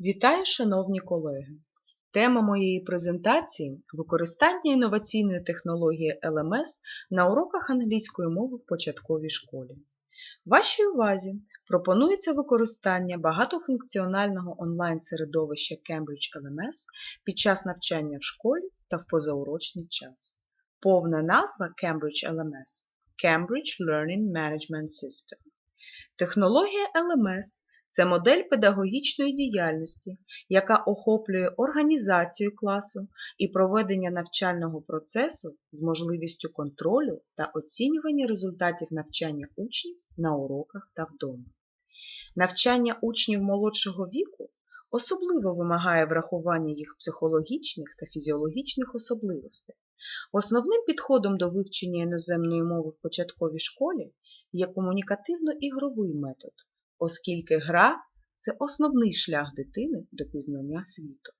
Вітаю, шановні колеги! Тема моєї презентації використання інноваційної технології LMS на уроках англійської мови в початковій школі. Вашій увазі пропонується використання багатофункціонального онлайн-середовища Cambridge LMS під час навчання в школі та в позаурочний час. Повна назва Cambridge LMS Cambridge Learning Management System. Технологія LMS це модель педагогічної діяльності, яка охоплює організацію класу і проведення навчального процесу з можливістю контролю та оцінювання результатів навчання учнів на уроках та вдома. Навчання учнів молодшого віку особливо вимагає врахування їх психологічних та фізіологічних особливостей. Основним підходом до вивчення іноземної мови в початковій школі є комунікативно-ігровий метод оскільки гра це основний шлях дитини до пізнання світу.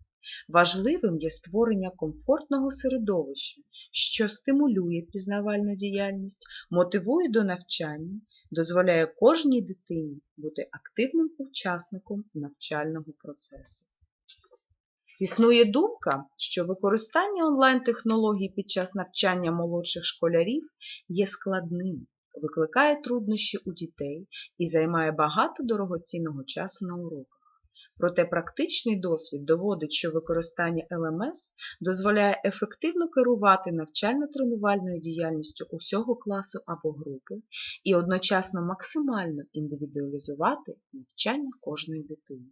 Важливим є створення комфортного середовища, що стимулює пізнавальну діяльність, мотивує до навчання, дозволяє кожній дитині бути активним учасником навчального процесу. Існує думка, що використання онлайн-технологій під час навчання молодших школярів є складним викликає труднощі у дітей і займає багато дорогоцінного часу на уроках. Проте практичний досвід доводить, що використання ЛМС дозволяє ефективно керувати навчально-тренувальною діяльністю усього класу або групи і одночасно максимально індивідуалізувати навчання кожної дитини.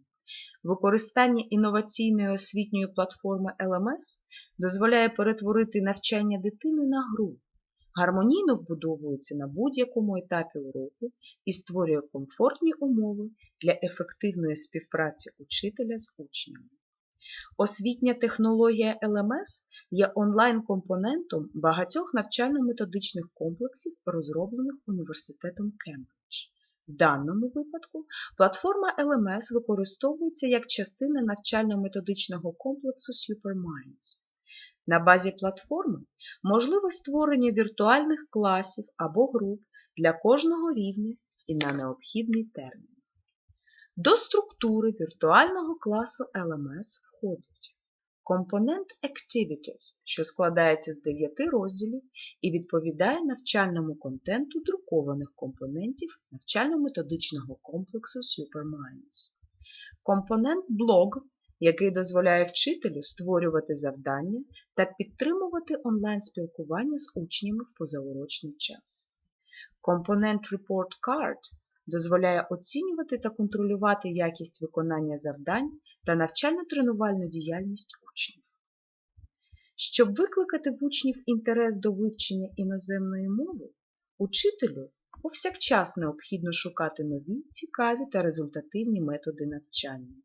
Використання інноваційної освітньої платформи LMS дозволяє перетворити навчання дитини на гру, гармонійно вбудовується на будь-якому етапі уроку і створює комфортні умови для ефективної співпраці учителя з учнями. Освітня технологія LMS є онлайн-компонентом багатьох навчально-методичних комплексів, розроблених університетом Кембридж. В даному випадку платформа LMS використовується як частина навчально-методичного комплексу SuperMinds. На базі платформи можливе створення віртуальних класів або груп для кожного рівня і на необхідний термін. До структури віртуального класу LMS входять компонент Activities, що складається з 9 розділів і відповідає навчальному контенту друкованих компонентів навчально-методичного комплексу SuperMinds. Компонент Blog який дозволяє вчителю створювати завдання та підтримувати онлайн-спілкування з учнями в позаурочний час. Компонент Report Card дозволяє оцінювати та контролювати якість виконання завдань та навчально-тренувальну діяльність учнів. Щоб викликати в учнів інтерес до вивчення іноземної мови, учителю повсякчас необхідно шукати нові, цікаві та результативні методи навчання.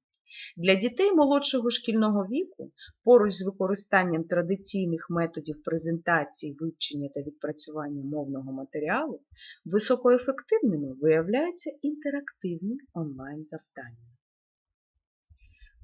Для дітей молодшого шкільного віку поруч з використанням традиційних методів презентації, вивчення та відпрацювання мовного матеріалу високоефективними виявляються інтерактивні онлайн-завдання.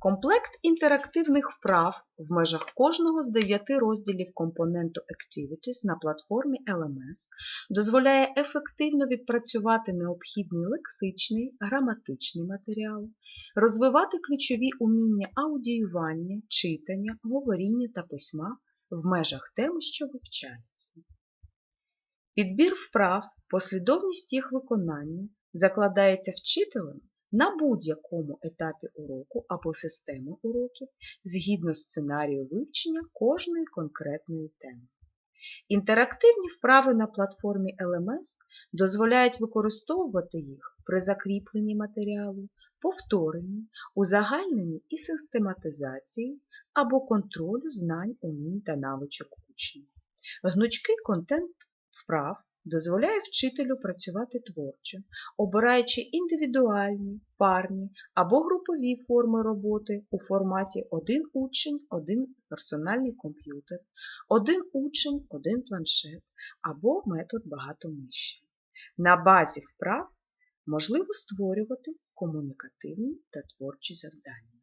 Комплект інтерактивних вправ в межах кожного з дев'яти розділів компоненту Activities на платформі LMS дозволяє ефективно відпрацювати необхідний лексичний, граматичний матеріал, розвивати ключові уміння аудіювання, читання, говоріння та письма в межах теми, що вивчається. Підбір вправ, послідовність їх виконання закладається вчителем на будь-якому етапі уроку або системи уроків згідно сценарію вивчення кожної конкретної теми. Інтерактивні вправи на платформі LMS дозволяють використовувати їх при закріпленні матеріалу, повторенні, узагальненні і систематизації або контролю знань, умінь та навичок учнів. Гнучкий контент вправ дозволяє вчителю працювати творчо, обираючи індивідуальні, парні або групові форми роботи у форматі один учень, один персональний комп'ютер, один учень, один планшет або метод багатомиші. На базі вправ можливо створювати комунікативні та творчі завдання.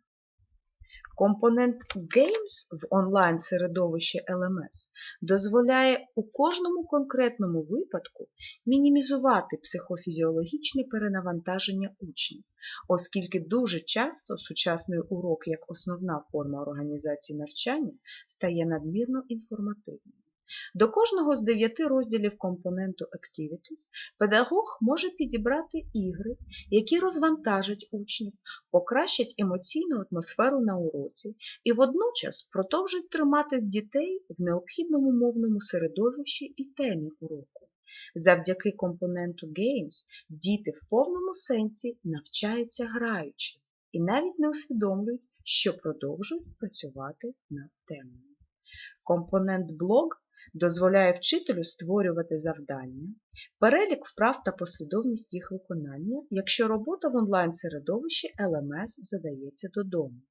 Компонент Games в онлайн-середовищі LMS дозволяє у кожному конкретному випадку мінімізувати психофізіологічне перенавантаження учнів, оскільки дуже часто сучасний урок як основна форма організації навчання стає надмірно інформативним. До кожного з дев'яти розділів компоненту Activities педагог може підібрати ігри, які розвантажать учнів, покращать емоційну атмосферу на уроці і водночас продовжать тримати дітей в необхідному мовному середовищі і темі уроку. Завдяки компоненту Games діти в повному сенсі навчаються граючи і навіть не усвідомлюють, що продовжують працювати над темою. Компонент Blog дозволяє вчителю створювати завдання, перелік вправ та послідовність їх виконання, якщо робота в онлайн-середовищі LMS задається додому.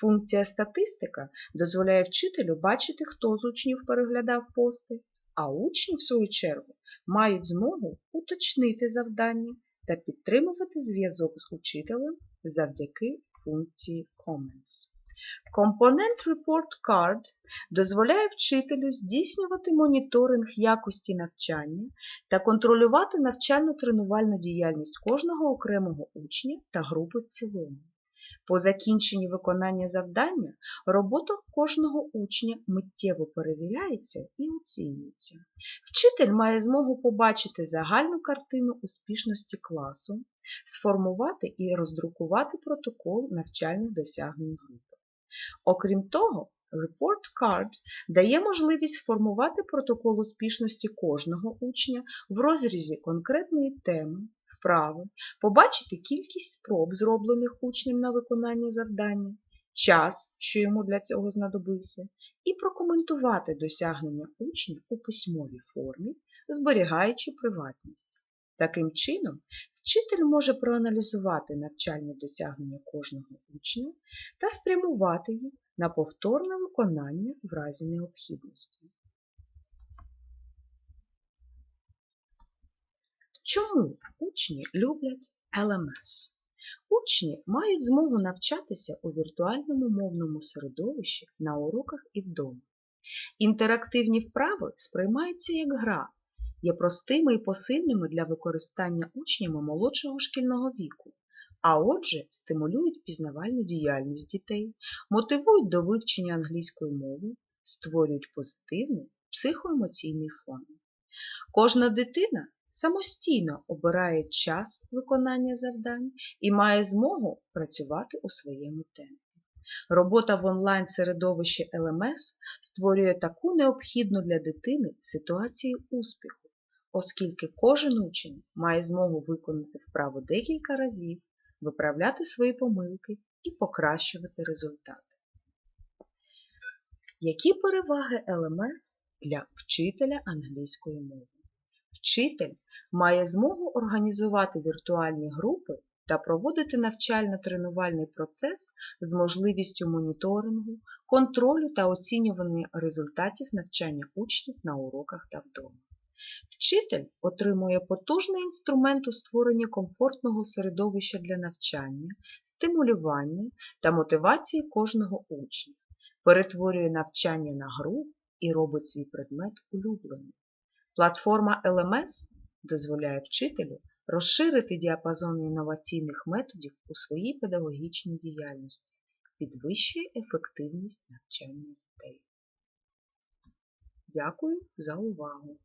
Функція статистика дозволяє вчителю бачити, хто з учнів переглядав пости, а учні, в свою чергу, мають змогу уточнити завдання та підтримувати зв'язок з учителем завдяки функції Comments. Компонент Report Card дозволяє вчителю здійснювати моніторинг якості навчання та контролювати навчально-тренувальну діяльність кожного окремого учня та групи в цілому. По закінченні виконання завдання робота кожного учня миттєво перевіряється і оцінюється. Вчитель має змогу побачити загальну картину успішності класу, сформувати і роздрукувати протокол навчальних досягнень групи. Окрім того, Report Card дає можливість сформувати протокол успішності кожного учня в розрізі конкретної теми, вправи, побачити кількість спроб, зроблених учнем на виконання завдання, час, що йому для цього знадобився, і прокоментувати досягнення учня у письмовій формі, зберігаючи приватність. Таким чином, вчитель може проаналізувати навчальні досягнення кожного учня та спрямувати їх на повторне виконання в разі необхідності. Чому учні люблять LMS? Учні мають змогу навчатися у віртуальному мовному середовищі на уроках і вдома. Інтерактивні вправи сприймаються як гра, є простими і посильними для використання учнями молодшого шкільного віку, а отже, стимулюють пізнавальну діяльність дітей, мотивують до вивчення англійської мови, створюють позитивний психоемоційний фон. Кожна дитина самостійно обирає час виконання завдань і має змогу працювати у своєму темпі. Робота в онлайн-середовищі LMS створює таку необхідну для дитини ситуацію успіху, оскільки кожен учень має змогу виконати вправу декілька разів, виправляти свої помилки і покращувати результати. Які переваги LMS для вчителя англійської мови? Вчитель має змогу організувати віртуальні групи та проводити навчально-тренувальний процес з можливістю моніторингу, контролю та оцінювання результатів навчання учнів на уроках та вдома. Вчитель отримує потужний інструмент у створенні комфортного середовища для навчання, стимулювання та мотивації кожного учня, перетворює навчання на гру і робить свій предмет улюбленим. Платформа LMS дозволяє вчителю розширити діапазон інноваційних методів у своїй педагогічній діяльності, підвищує ефективність навчання дітей. Дякую за увагу!